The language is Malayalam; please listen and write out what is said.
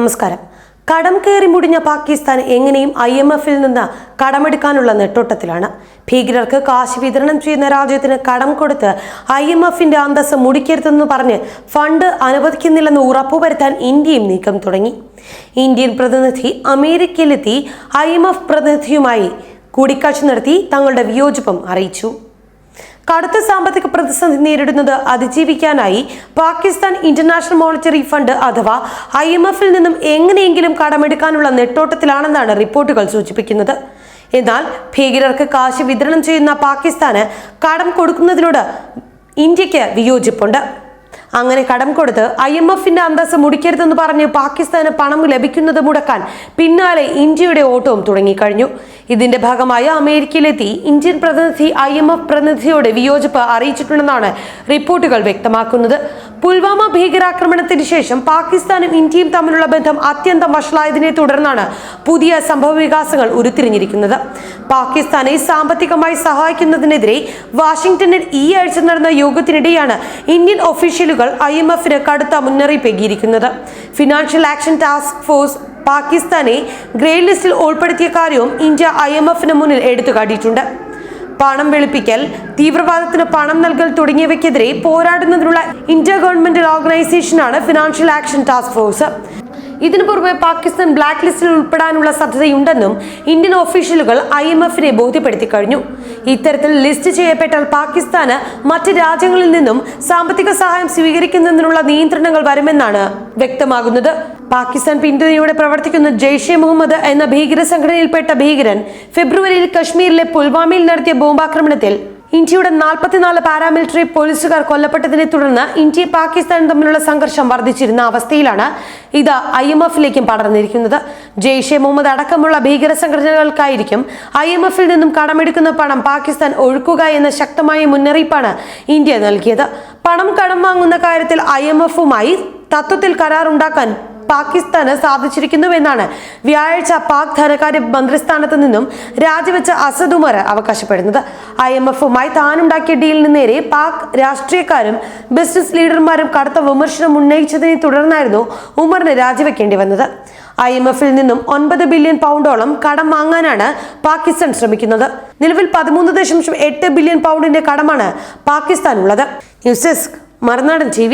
നമസ്കാരം. കടം കയറി മുടിഞ്ഞ പാകിസ്ഥാൻ എങ്ങനെയും ഐ എം എഫിൽ നിന്ന് കടമെടുക്കാനുള്ള നെട്ടോട്ടത്തിലാണ്. ഭീകരർക്ക് കാശ് വിതരണം ചെയ്യുന്ന രാജ്യത്തിന് കടം കൊടുത്ത് ഐ എം എഫിന്റെ അന്തസ് മുടിക്കരുതെന്ന് പറഞ്ഞ് ഫണ്ട് അനുവദിക്കുന്നില്ലെന്ന് ഉറപ്പുവരുത്താൻ ഇന്ത്യയും നീക്കം തുടങ്ങി. ഇന്ത്യൻ പ്രതിനിധി അമേരിക്കയിലെത്തി ഐ എം എഫ് പ്രതിനിധിയുമായി കൂടിക്കാഴ്ച നടത്തി തങ്ങളുടെ വിയോജിപ്പം അറിയിച്ചു. കടുത്ത സാമ്പത്തിക പ്രതിസന്ധി നേരിടുന്നത് അതിജീവിക്കാനായി പാകിസ്ഥാൻ ഇന്റർനാഷണൽ മോണിറ്ററി ഫണ്ട് അഥവാ ഐ എം എഫിൽ നിന്നും എങ്ങനെയെങ്കിലും കടമെടുക്കാനുള്ള നെട്ടോട്ടത്തിലാണെന്നാണ് റിപ്പോർട്ടുകൾ സൂചിപ്പിക്കുന്നത്. എന്നാൽ ഭീകരർക്ക് കാശ് വിതരണം ചെയ്യുന്ന പാകിസ്ഥാന് കടം കൊടുക്കുന്നതിനോട് ഇന്ത്യയ്ക്ക് വിയോജിപ്പുണ്ട്. അങ്ങനെ കടം കൊടുത്ത് ഐ എം എഫിന്റെ അന്തസ് മുടിക്കരുതെന്ന് പറഞ്ഞ് പാകിസ്ഥാന് പണം ലഭിക്കുന്നത് മുടക്കാൻ പിന്നാലെ ഇന്ത്യയുടെ ഓട്ടവും തുടങ്ങിക്കഴിഞ്ഞു. ഇതിന്റെ ഭാഗമായി അമേരിക്കയിലെത്തി ഇന്ത്യൻ പ്രതിനിധി ഐ എം എഫ് പ്രതിനിധിയോട് വിയോജിപ്പ് അറിയിച്ചിട്ടുണ്ടെന്നാണ് റിപ്പോർട്ടുകൾ വ്യക്തമാക്കുന്നത്. പുൽവാമ ഭീകരാക്രമണത്തിന് ശേഷം പാകിസ്ഥാനും ഇന്ത്യയും തമ്മിലുള്ള ബന്ധം അത്യന്തം വഷളായതിനെ തുടർന്നാണ് പുതിയ സംഭവ വികാസങ്ങൾ ഉരുത്തിരിഞ്ഞിരിക്കുന്നത്. പാകിസ്ഥാനെ സാമ്പത്തികമായി സഹായിക്കുന്നതിനെതിരെ വാഷിംഗ്ടണിൽ ഈ ആഴ്ച നടന്ന യോഗത്തിനിടെയാണ് ഇന്ത്യൻ ഒഫീഷ്യലുകൾ ഐ എം എഫിന് കടുത്ത മുന്നറിയിപ്പേകിയിരിക്കുന്നത് ഫിനാൻഷ്യൽ ആക്ഷൻ ടാസ്ക് ഫോഴ്സ് പാകിസ്ഥാനെ ഗ്രേ ലിസ്റ്റിൽ ഉൾപ്പെടുത്തിയ കാര്യവും ഇന്ത്യ ഐ എം എഫിന് മുന്നിൽ എടുത്തുകാട്ടിയിട്ടുണ്ട്. പണം വെളുപ്പിക്കൽ തീവ്രവാദത്തിന് പണം നൽകൽ തുടങ്ങിയവയ്ക്കെതിരെ പോരാടുന്നതിനുള്ള ഇന്റർ ഗവൺമെന്റൽ ഓർഗനൈസേഷനാണ് ഫിനാൻഷ്യൽ ആക്ഷൻ ടാസ്ക് ഫോഴ്സ്. ഇതിനു പുറമെ പാകിസ്ഥാൻ ബ്ലാക്ക് ലിസ്റ്റിൽ ഉൾപ്പെടാനുള്ള സാധ്യതയുണ്ടെന്നും ഇന്ത്യൻ ഒഫീഷ്യലുകൾ ഐ എം എഫിനെ ബോധ്യപ്പെടുത്തി കഴിഞ്ഞു. ഇത്തരത്തിൽ ലിസ്റ്റ് ചെയ്യപ്പെട്ടാൽ പാകിസ്ഥാന് മറ്റ് രാജ്യങ്ങളിൽ നിന്നും സാമ്പത്തിക സഹായം സ്വീകരിക്കുന്നതിനുള്ള നിയന്ത്രണങ്ങൾ വരുമെന്നാണ് വ്യക്തമാകുന്നത്. പാകിസ്ഥാൻ പിന്തുണയോടെ പ്രവർത്തിക്കുന്ന ജെയ്ഷെ മുഹമ്മദ് എന്ന ഭീകര സംഘടനയിൽപ്പെട്ട ഭീകരൻ ഫെബ്രുവരിയിൽ കശ്മീരിലെ പുൽവാമയിൽ നടത്തിയ ബോംബാക്രമണത്തിൽ ഇന്ത്യയുടെ നാൽപ്പത്തിനാല് പാരാമിലിറ്ററി പോലീസുകാർ കൊല്ലപ്പെട്ടതിനെ തുടർന്ന് ഇന്ത്യ പാകിസ്ഥാൻ തമ്മിലുള്ള സംഘർഷം വർദ്ധിച്ചിരുന്ന അവസ്ഥയിലാണ് ഇത് ഐ എം എഫിലേക്കും പടർന്നിരിക്കുന്നത്. ജെയ്ഷെ മുഹമ്മദ് അടക്കമുള്ള ഭീകര സംഘടനകൾക്കായിരിക്കും ഐ എം എഫിൽ നിന്നും കടമെടുക്കുന്ന പണം പാകിസ്ഥാൻ ഒഴുക്കുക എന്ന ശക്തമായ മുന്നറിയിപ്പാണ് ഇന്ത്യ നൽകിയത്. പണം കടം വാങ്ങുന്ന കാര്യത്തിൽ ഐ എം എഫുമായി തത്വത്തിൽ കരാറുണ്ടാക്കാൻ പാകിസ്ഥാന് സാധിച്ചിരിക്കുന്നുവെന്നാണ് വ്യാഴാഴ്ച പാക് ധനകാര്യ മന്ത്രിസ്ഥാനത്ത് നിന്നും രാജിവെച്ച അസദ് ഉമർ അവകാശപ്പെടുന്നത്. ഐ എം എഫുമായി താനുണ്ടാക്കിയ ഡീലിന് നേരെ പാക് രാഷ്ട്രീയക്കാരും ബിസിനസ് ലീഡർമാരും കടുത്ത വിമർശനം ഉന്നയിച്ചതിനെ തുടർന്നായിരുന്നു ഉമറിന് രാജിവെക്കേണ്ടി വന്നത്. ഐ എം എഫിൽ നിന്നും ഒൻപത് ബില്യൺ പൗണ്ടോളം കടം വാങ്ങാനാണ് പാകിസ്ഥാൻ ശ്രമിക്കുന്നത്. നിലവിൽ പതിമൂന്ന് ദശാംശം എട്ട് ബില്യൺ പൗണ്ടിന്റെ കടമാണ് പാകിസ്ഥാനുള്ളത്. News desk Marunadan T